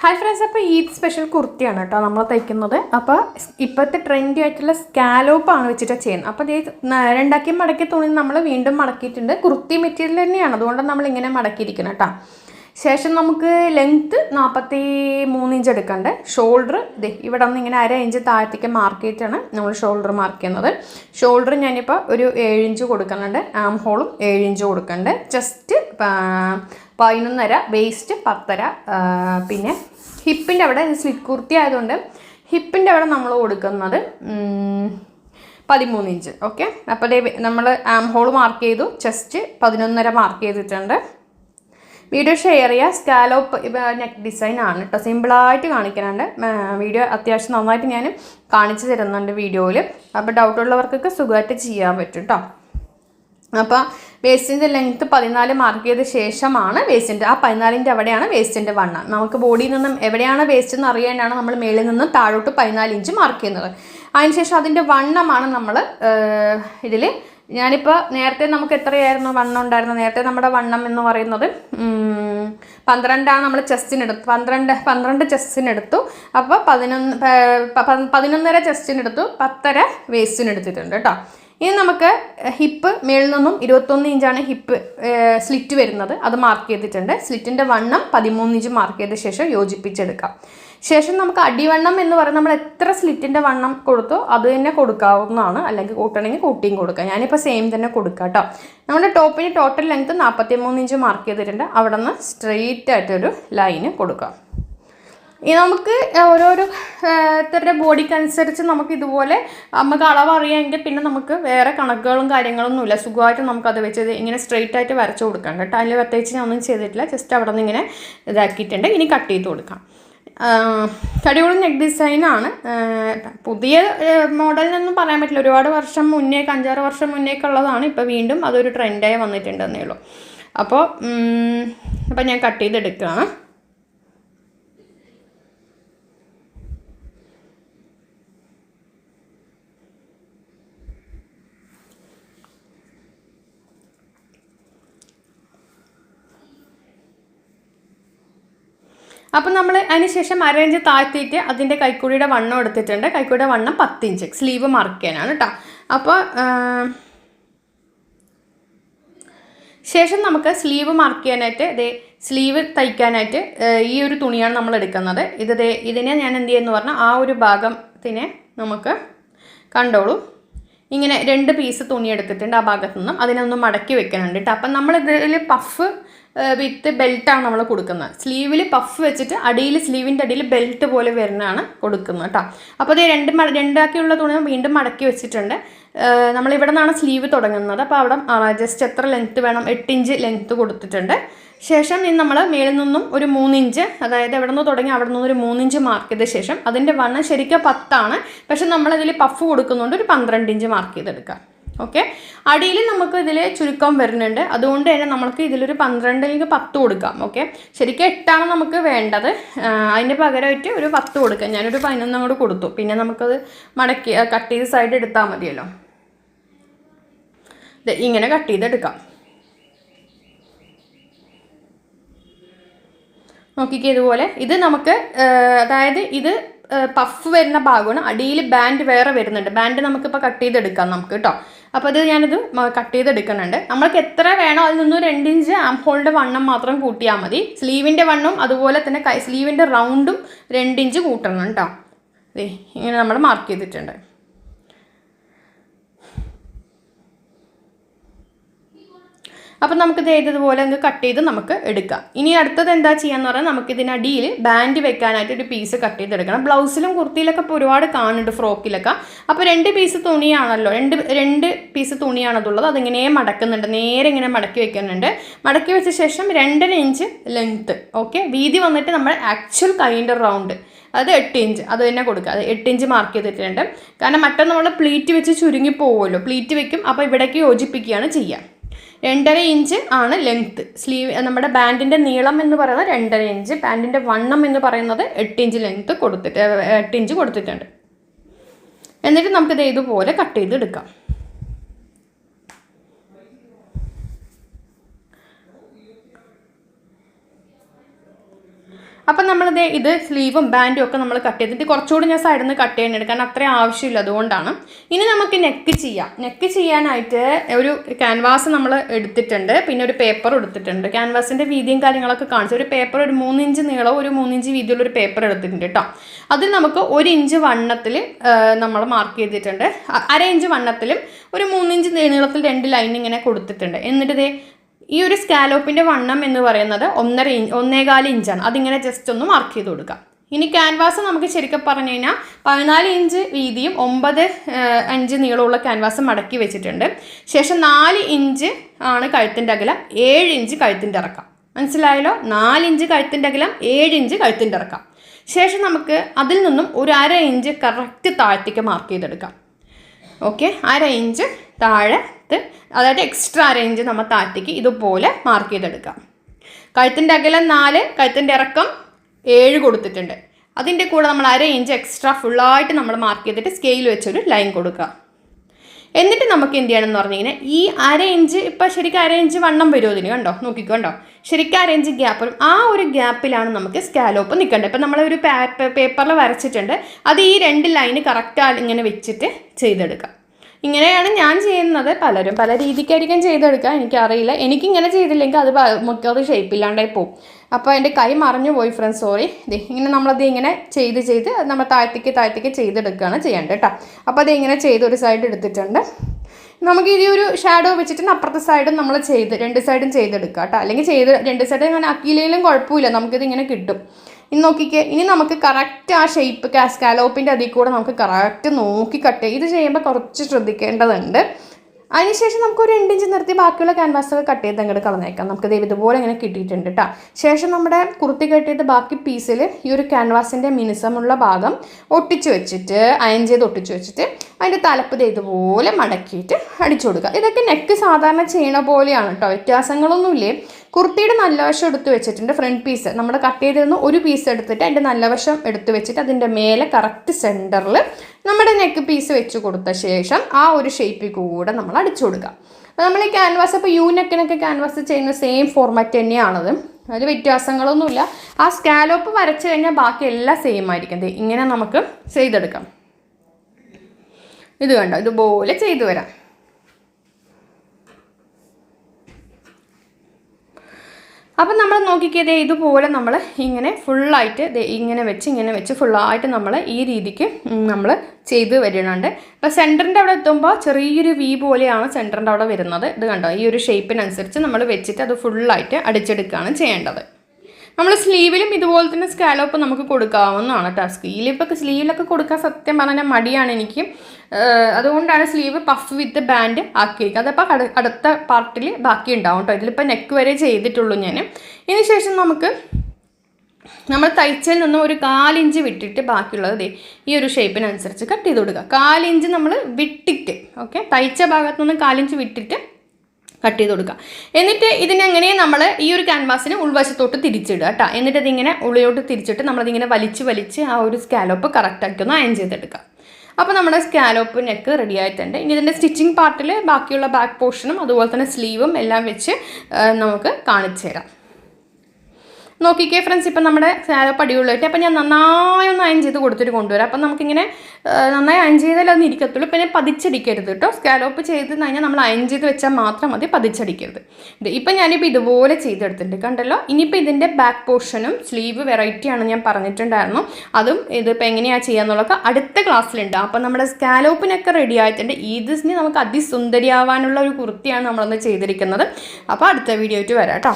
Hi friends അപ്പോൾ ഈ special കുർത്തിയാണ് കേട്ടോ നമ്മൾ തയ്ക്കുന്നത്. അപ്പോൾ ഇപ്പോഴത്തെ ട്രെൻഡി ആയിട്ടുള്ള സ്കാലോപ്പാണ് വെച്ചിട്ട് ചെയ്യുന്നത്. അപ്പോൾ ഇത് രണ്ടാക്കി മടക്കിയ തുണി നമ്മൾ വീണ്ടും മടക്കിയിട്ടുണ്ട്. കുർത്തി മെറ്റീരിയൽ തന്നെയാണ്. അതുകൊണ്ട് നമ്മൾ ഇങ്ങനെ മടക്കിയിരിക്കണം കേട്ടോ. ശേഷം നമുക്ക് ലെങ്ത്ത് നാൽപ്പത്തി മൂന്ന് ഇഞ്ച് എടുക്കണ്ടേ. ഷോൾഡർ ഇത് ഇവിടെ നിന്ന് ഇങ്ങനെ അര ഇഞ്ച് താഴത്തേക്ക് മാർക്ക് ചെയ്തിട്ടാണ് നമ്മൾ ഷോൾഡർ മാർക്ക് ചെയ്യുന്നത്. ഷോൾഡർ ഞാനിപ്പോൾ ഒരു ഏഴ് ഇഞ്ച് കൊടുക്കുന്നുണ്ട്. ആം ഹോളും ഏഴ് ഇഞ്ച് കൊടുക്കുന്നുണ്ട്. ജസ്റ്റ് പതിനൊന്നര വേസ്റ്റ് പത്തര പിന്നെ ഹിപ്പിന്റെ അവിടെ സ്ലിറ്റ് കുർത്തി ആയതുകൊണ്ട് ഹിപ്പിന്റെ അവിടെ നമ്മൾ കൊടുക്കുന്നത് പതിമൂന്ന് ഇഞ്ച്. ഓക്കെ അപ്പോൾ നമ്മൾ ആം ഹോൾ മാർക്ക് ചെയ്തു ചെസ്റ്റ് പതിനൊന്നര മാർക്ക് ചെയ്തിട്ടുണ്ട്. വീഡിയോ ഷെയർ ചെയ്യുക. സ്കാലോപ്പ് നെക്ക് ഡിസൈൻ ആണ് കേട്ടോ സിമ്പിളായിട്ട് കാണിക്കാനുണ്ട്. വീഡിയോ അത്യാവശ്യം നന്നായിട്ട് ഞാൻ കാണിച്ചു തരുന്നുണ്ട് വീഡിയോയിൽ അപ്പോൾ ഡൗട്ടുള്ളവർക്കൊക്കെ സുഖമായിട്ട് ചെയ്യാൻ പറ്റും കേട്ടോ അപ്പോൾ വേസ്റ്റിന്റെ ലെങ്ത്ത് പതിനാല് മാർക്ക് ചെയ്ത ശേഷമാണ് വേസ്റ്റിന്റെ ആ പതിനാലിന്റെ അവിടെയാണ് വേസ്റ്റിന്റെ വണ്ണം നമുക്ക് ബോഡിയിൽ നിന്നും എവിടെയാണ് വേസ്റ്റ് എന്ന് അറിയാനാണ് നമ്മൾ മേളിൽ നിന്നും താഴോട്ട് പതിനാല് ഇഞ്ച് മാർക്ക് ചെയ്യുന്നത്. അതിനുശേഷം അതിന്റെ വണ്ണമാണ് നമ്മൾ ഇതിൽ ഞാനിപ്പോൾ നേരത്തെ നമുക്ക് എത്രയായിരുന്നു വണ്ണം ഉണ്ടായിരുന്നത്? നേരത്തെ നമ്മുടെ വണ്ണം എന്ന് പറയുന്നത് പന്ത്രണ്ടാണ് നമ്മൾ ചെസ്റ്റിനെടുത്തു പന്ത്രണ്ട് പന്ത്രണ്ട് ചെസ്റ്റിനെടുത്തു അപ്പോൾ പതിനൊന്ന് പതിനൊന്നര ചെസ്റ്റിനെടുത്തു പത്തര വേസ്റ്റിനെടുത്തിട്ടുണ്ട് കേട്ടോ. ഇനി നമുക്ക് ഹിപ്പ് മേളിൽ നിന്നും ഇരുപത്തൊന്ന് ഇഞ്ചാണ് ഹിപ്പ് സ്ലിറ്റ് വരുന്നത്. അത് മാർക്ക് ചെയ്തിട്ടുണ്ട്. സ്ലിറ്റിന്റെ വണ്ണം പതിമൂന്ന് ഇഞ്ച് മാർക്ക് ചെയ്ത ശേഷം യോജിപ്പിച്ചെടുക്കാം. ശേഷം നമുക്ക് അടിവണ്ണം എന്ന് പറയുന്നത് നമ്മൾ എത്ര സ്ലിറ്റിന്റെ വണ്ണം കൊടുത്തോ അത് തന്നെ കൊടുക്കാവുന്നതാണ്. അല്ലെങ്കിൽ കൂട്ടണമെങ്കിൽ കൂട്ടിയും കൊടുക്കാം. ഞാനിപ്പോൾ സെയിം തന്നെ കൊടുക്കാം കേട്ടോ നമ്മുടെ ടോപ്പിന് ടോട്ടൽ ലെങ്ത്ത് നാൽപ്പത്തി ഇഞ്ച് മാർക്ക് ചെയ്തിട്ടുണ്ട്. അവിടെ നിന്ന് സ്ട്രെയിറ്റ് ആയിട്ടൊരു ലൈന് കൊടുക്കാം. നമുക്ക് ഓരോരോ ഇത്തരുടെ ബോഡിക്ക് അനുസരിച്ച് നമുക്ക് ഇതുപോലെ നമുക്ക് അളവ് അറിയാമെങ്കിൽ പിന്നെ നമുക്ക് വേറെ കണക്കുകളും കാര്യങ്ങളൊന്നുമില്ല സുഖമായിട്ട് നമുക്കത് വെച്ച് ഇങ്ങനെ സ്ട്രെയിറ്റ് ആയിട്ട് വരച്ചു കൊടുക്കാം കേട്ടോ. അതിൽ പ്രത്യേകിച്ച് ഞാൻ ഒന്നും ചെയ്തിട്ടില്ല. ജസ്റ്റ് അവിടെ നിന്ന് ഇങ്ങനെ ഇതാക്കിയിട്ടുണ്ട്. ഇനി കട്ട് ചെയ്ത് കൊടുക്കാം. കടിയോളം നെക്ക് ഡിസൈനാണ് പുതിയ മോഡലിനൊന്നും പറയാൻ പറ്റില്ല. ഒരുപാട് വർഷം മുന്നേ അഞ്ചാറ് വർഷം മുന്നേക്ക് ഉള്ളതാണ്. ഇപ്പോൾ വീണ്ടും അതൊരു ട്രെൻഡായി വന്നിട്ടുണ്ടെന്നേ ഉള്ളൂ. അപ്പോൾ അപ്പോൾ ഞാൻ കട്ട് ചെയ്തെടുക്കുകയാണ്. അപ്പം നമ്മൾ അതിനുശേഷം അരയിഞ്ച് താഴ്ത്തിയിട്ട് അതിന്റെ കൈക്കൂടിയുടെ വണ്ണം എടുത്തിട്ടുണ്ട്. കൈക്കൂടിയുടെ വണ്ണം പത്തിഞ്ച് സ്ലീവ് മാർക്ക് ചെയ്യാനാണ് കേട്ടോ അപ്പോൾ ശേഷം നമുക്ക് സ്ലീവ് മാർക്ക് ചെയ്യാനായിട്ട് ദേ സ്ലീവ് തയ്ക്കാനായിട്ട് ഈ ഒരു തുണിയാണ് നമ്മൾ എടുക്കുന്നത്. ഇത് ഇതിനെ ഞാൻ എന്ത് ചെയ്യുന്നു പറഞ്ഞാൽ ആ ഒരു ഭാഗത്തിനെ നമുക്ക് കണ്ടോളൂ. ഇങ്ങനെ രണ്ട് പീസ് തുണി എടുത്തിട്ടുണ്ട് ആ ഭാഗത്തു നിന്നും അതിനൊന്ന് മടക്കി വെക്കാനുണ്ട് കേട്ടോ അപ്പം നമ്മളിതിൽ പഫ് വിത്ത് ബെൽറ്റാണ് നമ്മൾ കൊടുക്കുന്നത്. സ്ലീവിൽ പഫ് വെച്ചിട്ട് അടിയിൽ സ്ലീവിന്റെ അടിയിൽ ബെൽറ്റ് പോലെ വരുന്നതാണ് കൊടുക്കുന്നത് കേട്ടോ. അപ്പോൾ ഇത് രണ്ട് മ രണ്ടാക്കിയുള്ള തുണി വീണ്ടും മടക്കി വെച്ചിട്ടുണ്ട്. നമ്മളിവിടെ നിന്നാണ് സ്ലീവ് തുടങ്ങുന്നത്. അപ്പോൾ അവിടെ ജസ്റ്റ് എത്ര ലെങ്ത്ത് വേണം? എട്ട് ഇഞ്ച് ലെങ്ത്ത് കൊടുത്തിട്ടുണ്ട്. ശേഷം ഇനി നമ്മൾ മേളിൽ നിന്നും ഒരു മൂന്നിഞ്ച് അതായത് എവിടെ നിന്ന് തുടങ്ങി അവിടെ നിന്ന് ഒരു മൂന്നിഞ്ച് മാർക്ക് ചെയ്ത ശേഷം അതിന്റെ വണ്ണം ശരിക്കും പത്താണ്. പക്ഷെ നമ്മളതിൽ പഫ് കൊടുക്കുന്നുണ്ട് ഒരു പന്ത്രണ്ട് ഇഞ്ച് മാർക്ക് ചെയ്തെടുക്കാം. ഓക്കെ അടിയിൽ നമുക്ക് ഇതിൽ ചുരുക്കം വരുന്നുണ്ട്. അതുകൊണ്ട് തന്നെ നമുക്ക് ഇതിലൊരു പന്ത്രണ്ടിലേക്ക് പത്ത് കൊടുക്കാം. ഓക്കെ ശരിക്കും എട്ടാണ് നമുക്ക് വേണ്ടത്. അതിന് പകരമായിട്ട് ഒരു പത്ത് കൊടുക്കാം. ഞാനൊരു പതിനൊന്നും കൂടെ കൊടുത്തു. പിന്നെ നമുക്കത് മടക്കി കട്ട് ചെയ്ത് സൈഡ് എടുത്താൽ മതിയല്ലോ. ഇങ്ങനെ കട്ട് ചെയ്തെടുക്കാം നോക്കിക്കേ ഇതുപോലെ. ഇത് നമുക്ക് അതായത് ഇത് പഫ് വരുന്ന ഭാഗമാണ്. അടിയിൽ ബാൻഡ് വേറെ വരുന്നുണ്ട്. ബാൻഡ് നമുക്കിപ്പോൾ കട്ട് ചെയ്തെടുക്കാം നമുക്ക് കേട്ടോ. അപ്പോൾ ഇത് ഞാനത് കട്ട് ചെയ്തെടുക്കുന്നുണ്ട്. നമ്മൾക്ക് എത്ര വേണോ അതിൽ നിന്നും രണ്ട് ഇഞ്ച് ആം ഹോളിന്റെ വണ്ണം മാത്രം കൂട്ടിയാൽ മതി. സ്ലീവിന്റെ വണ്ണവും അതുപോലെ തന്നെ സ്ലീവിന്റെ റൗണ്ടും രണ്ട് ഇഞ്ച് കൂട്ടണം കേട്ടോ. ഇങ്ങനെ നമ്മൾ മാർക്ക് ചെയ്തിട്ടുണ്ട്. അപ്പം നമുക്കിത് ഏതതുപോലെ അങ്ങ് കട്ട് ചെയ്ത് നമുക്ക് എടുക്കാം. ഇനി അടുത്തത് എന്താ ചെയ്യാന്ന് പറഞ്ഞാൽ നമുക്ക് ഇതിനടിയിൽ ബാൻഡ് വെക്കാനായിട്ട് ഒരു പീസ് കട്ട് ചെയ്തെടുക്കണം. ബ്ലൗസിലും കുർത്തിയിലൊക്കെ ഇപ്പോൾ ഒരുപാട് കാണുന്നുണ്ട് ഫ്രോക്കിലൊക്കെ. അപ്പോൾ രണ്ട് പീസ് തുണിയാണല്ലോ രണ്ട് രണ്ട് പീസ് തുണിയാണതുള്ളത് അതിങ്ങനെ മടക്കുന്നുണ്ട് നേരെ ഇങ്ങനെ മടക്കി വെക്കുന്നുണ്ട്. മടക്കി വെച്ച ശേഷം രണ്ടര ഇഞ്ച് ലെങ്ത്ത് ഓക്കെ വീതി വന്നിട്ട് നമ്മൾ ആക്ച്വൽ കൈന്റെ റൗണ്ട് അത് എട്ട് ഇഞ്ച് അത് തന്നെ കൊടുക്കുക. അത് എട്ട് ഇഞ്ച് മാർക്ക് ചെയ്തിട്ടുണ്ട്. കാരണം മറ്റൊന്ന് നമ്മൾ പ്ലീറ്റ് വെച്ച് ചുരുങ്ങി പോകുമല്ലോ പ്ലീറ്റ് വെക്കും. അപ്പോൾ ഇവിടേക്ക് യോജിപ്പിക്കുകയാണ് ചെയ്യുക രണ്ടര ഇഞ്ച് ആണ് ലെങ്ത്ത് സ്ലീവ് നമ്മുടെ ബാൻഡിന്റെ നീളം എന്ന് പറയുന്നത് രണ്ടര ഇഞ്ച് ബാൻഡിന്റെ വണ്ണം എന്ന് പറയുന്നത് എട്ട് ഇഞ്ച് ലെങ്ത്ത് കൊടുത്തിട്ട് എട്ട് ഇഞ്ച് കൊടുത്തിട്ടുണ്ട്. എന്നിട്ട് നമുക്കിത് ഇതുപോലെ കട്ട് ചെയ്ത് എടുക്കാം അപ്പം നമ്മളിത് ഇത് സ്ലീവും ബാൻഡും ഒക്കെ നമ്മൾ കട്ട് ചെയ്തിട്ട് കുറച്ചുകൂടി ഞാൻ സൈഡിൽ നിന്ന് കട്ട് ചെയ്യുന്നുണ്ട് കാരണം അത്രയും ആവശ്യമില്ല അതുകൊണ്ടാണ്. ഇനി നമുക്ക് നെക്ക് ചെയ്യാം. നെക്ക് ചെയ്യാനായിട്ട് ഒരു ക്യാൻവാസ് നമ്മൾ എടുത്തിട്ടുണ്ട്. പിന്നെ ഒരു പേപ്പർ എടുത്തിട്ടുണ്ട്. ക്യാൻവാസിന്റെ വീതിയും കാര്യങ്ങളൊക്കെ കാണിച്ചു ഒരു പേപ്പർ ഒരു മൂന്നിഞ്ച് നീളവും ഒരു മൂന്നിഞ്ച് വീതിയുള്ള ഒരു പേപ്പർ എടുത്തിട്ടുണ്ട് കേട്ടോ. അതിൽ നമുക്ക് ഒരു ഇഞ്ച് വണ്ണത്തിൽ നമ്മൾ മാർക്ക് ചെയ്തിട്ടുണ്ട്. അര ഇഞ്ച് വണ്ണത്തിലും ഒരു മൂന്നിഞ്ച് നീളത്തിൽ രണ്ട് ലൈൻ ഇങ്ങനെ കൊടുത്തിട്ടുണ്ട്. എന്നിട്ട് ഈ ഒരു സ്കാലോപ്പിന്റെ വണ്ണം എന്ന് പറയുന്നത് ഒന്നര ഇഞ്ച് ഒന്നേകാൽ ഇഞ്ചാണ്. അതിങ്ങനെ ജസ്റ്റ് ഒന്ന് മാർക്ക് ചെയ്ത് കൊടുക്കാം. ഇനി ക്യാൻവാസ് നമുക്ക് ശരിക്കും പറഞ്ഞു കഴിഞ്ഞാൽ പതിനാല് ഇഞ്ച് വീതിയും ഒമ്പത് അഞ്ച് നീളമുള്ള ക്യാൻവാസ് മടക്കി വെച്ചിട്ടുണ്ട്. ശേഷം നാല് ഇഞ്ച് ആണ് കഴുത്തിന്റെ അകലം ഏഴ് ഇഞ്ച് കഴുത്തിന്റെ ഇറക്കാം. മനസ്സിലായല്ലോ? നാല് ഇഞ്ച് കഴുത്തിന്റെ അകലം ഏഴ് ഇഞ്ച് കഴുത്തിന്റെ ഇറക്കാം. ശേഷം നമുക്ക് അതിൽ നിന്നും ഒരു അര ഇഞ്ച് കറക്റ്റ് താഴത്തേക്ക് മാർക്ക് ചെയ്തെടുക്കാം. ഓക്കെ അര ഇഞ്ച് താഴത്ത് അതായത് എക്സ്ട്രാ റേഞ്ച് നമ്മൾ താഴത്തേക്ക് ഇതുപോലെ മാർക്ക് ചെയ്തെടുക്കാം. കഴുത്തിന്റെ അകലം നാല് കഴുത്തിന്റെ ഇറക്കം ഏഴ് കൊടുത്തിട്ടുണ്ട്. അതിന്റെ കൂടെ നമ്മൾ അര ഇഞ്ച് എക്സ്ട്രാ ഫുള്ളായിട്ട് നമ്മൾ മാർക്ക് ചെയ്തിട്ട് സ്കെയിൽ വെച്ചൊരു ലൈൻ കൊടുക്കുക എന്നിട്ട് നമുക്ക് എന്ത് ചെയ്യണം എന്ന് പറഞ്ഞു കഴിഞ്ഞാൽ ഈ അര ഇഞ്ച് ഇപ്പം ശരിക്കും അര ഇഞ്ച് വണ്ണം വരുമോ ഇതിന്? കണ്ടോ? നോക്കിക്കോ കണ്ടോ? ശരിക്കും അര ഇഞ്ച് ഗ്യാപ്പ് ആ ഒരു ഗ്യാപ്പിലാണ് നമുക്ക് സ്കാലോപ്പ് നിൽക്കേണ്ടത് ഇപ്പം നമ്മളൊരു പേപ്പറിൽ വരച്ചിട്ടുണ്ട്. അത് ഈ രണ്ട് ലൈന് കറക്റ്റ് ഇങ്ങനെ വെച്ചിട്ട് ചെയ്തെടുക്കാം. ഇങ്ങനെയാണ് ഞാൻ ചെയ്യുന്നത്. പലരും പല രീതിക്കായിരിക്കും ചെയ്തെടുക്കുക. എനിക്കറിയില്ല. എനിക്കിങ്ങനെ ചെയ്തില്ലെങ്കിൽ അത് മിക്കവാറും ഷേപ്പില്ലാണ്ടായി പോകും അപ്പോൾ എന്റെ കൈ മറിഞ്ഞു പോയി ഫ്രണ്ട് സോറി ഇങ്ങനെ നമ്മളത് ഇങ്ങനെ ചെയ്ത് ചെയ്ത് നമ്മൾ താഴ്ത്തിക്ക് താഴ്ത്തിക്ക് ചെയ്തെടുക്കുകയാണ് ചെയ്യേണ്ടത് കേട്ടോ. അപ്പോൾ അത് ഇങ്ങനെ ചെയ്ത് ഒരു സൈഡ് എടുത്തിട്ടുണ്ട്. നമുക്ക് ഇനി ഒരു ഷാഡോ വെച്ചിട്ട് അപ്പുറത്തെ സൈഡും നമ്മൾ ചെയ്ത് രണ്ട് സൈഡും ചെയ്തെടുക്കുക കേട്ടോ. അല്ലെങ്കിൽ ചെയ്ത് രണ്ട് സൈഡും അങ്ങനെ അക്കീലയിലും കുഴപ്പമില്ല. നമുക്കിത് ഇങ്ങനെ കിട്ടും. ഇനി നോക്കിക്കേ ഇനി നമുക്ക് കറക്റ്റ് ആ ഷേപ്പ് കാസ്കാലോപ്പിന്റെ അതിൽ കൂടെ നമുക്ക് കറക്റ്റ് നോക്കി കട്ട് ഇത് ചെയ്യുമ്പോൾ കുറച്ച് ശ്രദ്ധിക്കേണ്ടതുണ്ട്. അതിനുശേഷം നമുക്ക് ഒരു രണ്ട് ഇഞ്ച് നിർത്തി ബാക്കിയുള്ള ക്യാൻവാസൊക്കെ കട്ട് ചെയ്ത് അങ്ങോട്ട് കളഞ്ഞേക്കാം. നമുക്ക് ദേ ഇതുപോലെ ഇങ്ങനെ കിട്ടിയിട്ടുണ്ട് കേട്ടോ ശേഷം നമ്മുടെ കുർത്തി കട്ട് ചെയ്ത് ബാക്കി പീസിൽ ഈ ഒരു ക്യാൻവാസിന്റെ മിനിസമുള്ള ഭാഗം ഒട്ടിച്ചു വെച്ചിട്ട് അയൺ ചെയ്ത് ഒട്ടിച്ച് വെച്ചിട്ട് അതിന്റെ തലപ്പ് ഇതുപോലെ മടക്കിയിട്ട് അടിച്ചു കൊടുക്കുക. ഇതൊക്കെ നെക്ക് സാധാരണ ചെയ്യണ പോലെയാണ് കേട്ടോ വ്യത്യാസങ്ങളൊന്നുമില്ലേ? കുർത്തിയുടെ നല്ല വശം എടുത്ത് വെച്ചിട്ടുണ്ട് ഫ്രണ്ട് പീസ് നമ്മൾ കട്ട് ചെയ്തിരുന്ന ഒരു പീസ് എടുത്തിട്ട് അതിന്റെ നല്ല വശം എടുത്ത് വെച്ചിട്ട് അതിന്റെ മേലെ കറക്റ്റ് സെന്ററിൽ നമ്മുടെ നെക്ക് പീസ് വെച്ച് കൊടുത്ത ശേഷം ആ ഒരു ഷേപ്പിൽ കൂടെ നമ്മൾ അടിച്ചു കൊടുക്കുക അപ്പോൾ നമ്മൾ ഈ ക്യാൻവാസ് ഇപ്പോൾ യു നെക്കിനൊക്കെ ക്യാൻവാസ് ചെയ്യുന്ന സെയിം ഫോർമാറ്റ് തന്നെയാണത്. അതിൽ വ്യത്യാസങ്ങളൊന്നുമില്ല. ആ സ്കാലോപ്പ് വരച്ച് കഴിഞ്ഞാൽ ബാക്കി എല്ലാം സെയിം ആയിരിക്കും. ഇങ്ങനെ നമുക്ക് ചെയ്തെടുക്കാം. ഇത് കണ്ടോ? ഇതുപോലെ ചെയ്തു വരാം. അപ്പം നമ്മൾ നോക്കിക്കിയത് ഇതുപോലെ നമ്മൾ ഇങ്ങനെ ഫുള്ളായിട്ട് ഇങ്ങനെ വെച്ച് ഇങ്ങനെ വെച്ച് ഫുള്ളായിട്ട് നമ്മൾ ഈ രീതിക്ക് നമ്മൾ ചെയ്ത് വരുന്നുണ്ട് അപ്പോൾ സെന്ററിന്റെ അവിടെ എത്തുമ്പോൾ ചെറിയൊരു വി പോലെയാണ് സെന്ററിന്റെ അവിടെ വരുന്നത്. ഇത് കണ്ടോ? ഈ ഒരു ഷേപ്പിനനുസരിച്ച് നമ്മൾ വെച്ചിട്ട് അത് ഫുള്ളായിട്ട് അടിച്ചെടുക്കുകയാണ് ചെയ്യേണ്ടത്. നമ്മൾ സ്ലീവിലും ഇതുപോലെ തന്നെ സ്കാലോപ്പ് നമുക്ക് കൊടുക്കാവുന്നതാണ് കേട്ടോ സ്ലീവിലിപ്പോൾ സ്ലീവിലൊക്കെ കൊടുക്കാൻ സത്യം പറഞ്ഞാൽ മടിയാണ് എനിക്ക്. അതുകൊണ്ടാണ് സ്ലീവ് പഫ് വിത്ത് ബാൻഡ് ആക്കിയിരിക്കുന്നത്. അതപ്പോൾ അടു അടുത്ത പാർട്ടിൽ ബാക്കി ഉണ്ടാവും കേട്ടോ. ഇതിലിപ്പോൾ നെക്ക് വരെ ചെയ്തിട്ടുള്ളൂ ഞാൻ ഇതിന് ശേഷം നമുക്ക് നമ്മൾ തയ്ച്ചതിൽ നിന്നും ഒരു കാലിഞ്ച് വിട്ടിട്ട് ബാക്കിയുള്ളത് ഈ ഒരു ഷേപ്പിനനുസരിച്ച് കട്ട് ചെയ്ത് കൊടുക്കുക. കാലിഞ്ച് നമ്മൾ വിട്ടിട്ട് ഓക്കെ? തയ്ച്ച ഭാഗത്തു നിന്ന് കാലിഞ്ച് വിട്ടിട്ട് കട്ട് ചെയ്ത് കൊടുക്കുക. എന്നിട്ട് ഇതിനെങ്ങനെ നമ്മൾ ഈ ഒരു ക്യാൻവാസിന് ഉൾവശത്തോട്ട് തിരിച്ചിടുക കേട്ടോ. എന്നിട്ട് ഇതിങ്ങനെ ഉള്ളിലോട്ട് തിരിച്ചിട്ട് നമ്മളതിങ്ങനെ വലിച്ച് വലിച്ച് ആ ഒരു സ്കാലോപ്പ് കറക്റ്റാക്കി ഒന്ന് അയൺ ചെയ്തെടുക്കുക. അപ്പോൾ നമ്മുടെ സ്കാലോപ്പ് നെക്ക് റെഡി ആയിട്ടുണ്ട്. ഇനി ഇതിന്റെ സ്റ്റിച്ചിങ് പാർട്ടിൽ ബാക്കിയുള്ള ബാക്ക് പോർഷനും അതുപോലെ തന്നെ സ്ലീവും എല്ലാം വെച്ച് നമുക്ക് കാണിച്ചു തരാം നോക്കിക്കേ ഫ്രണ്ട്സ് ഇപ്പം നമ്മുടെ സ്കാലോപ്പ് പടിയുള്ളിട്ട് അപ്പം ഞാൻ നന്നായി ഒന്ന് അയൺ ചെയ്ത് കൊടുത്തിട്ട് കൊണ്ടുവരാം. അപ്പം നമുക്കിങ്ങനെ നന്നായി അയൺ ചെയ്താലേ അതൊന്നും ഇരിക്കത്തുള്ളൂ. പിന്നെ പതിച്ചടിക്കരുത് കേട്ടോ. സ്കാലോപ്പ് ചെയ്ത് കഴിഞ്ഞാൽ നമ്മൾ അയൺ ചെയ്ത് വെച്ചാൽ മാത്രം മതി പതിച്ചടിക്കരുത്. ഇത് ഇപ്പം ഞാനിപ്പോൾ ഇതുപോലെ ചെയ്തെടുത്തിട്ടുണ്ട്. കണ്ടല്ലോ? ഇനിയിപ്പോൾ ഇതിന്റെ ബാക്ക് പോർഷനും സ്ലീവ് വെറൈറ്റിയാണ് ഞാൻ പറഞ്ഞിട്ടുണ്ടായിരുന്നു. അതും ഇതിപ്പോൾ എങ്ങനെയാണ് ചെയ്യാന്നുള്ളതൊക്കെ അടുത്ത ക്ലാസ്സിലുണ്ട് അപ്പം നമ്മുടെ സ്കാലോപ്പിനൊക്കെ റെഡി ആയിട്ടുണ്ട്. ഇതിന് നമുക്ക് അതിസുന്ദരിയാവാനുള്ള ഒരു കുർത്തിയാണ് നമ്മളൊന്ന് ചെയ്തിരിക്കുന്നത്. അപ്പോൾ അടുത്ത വീഡിയോ ആയിട്ട് വരാം കേട്ടോ.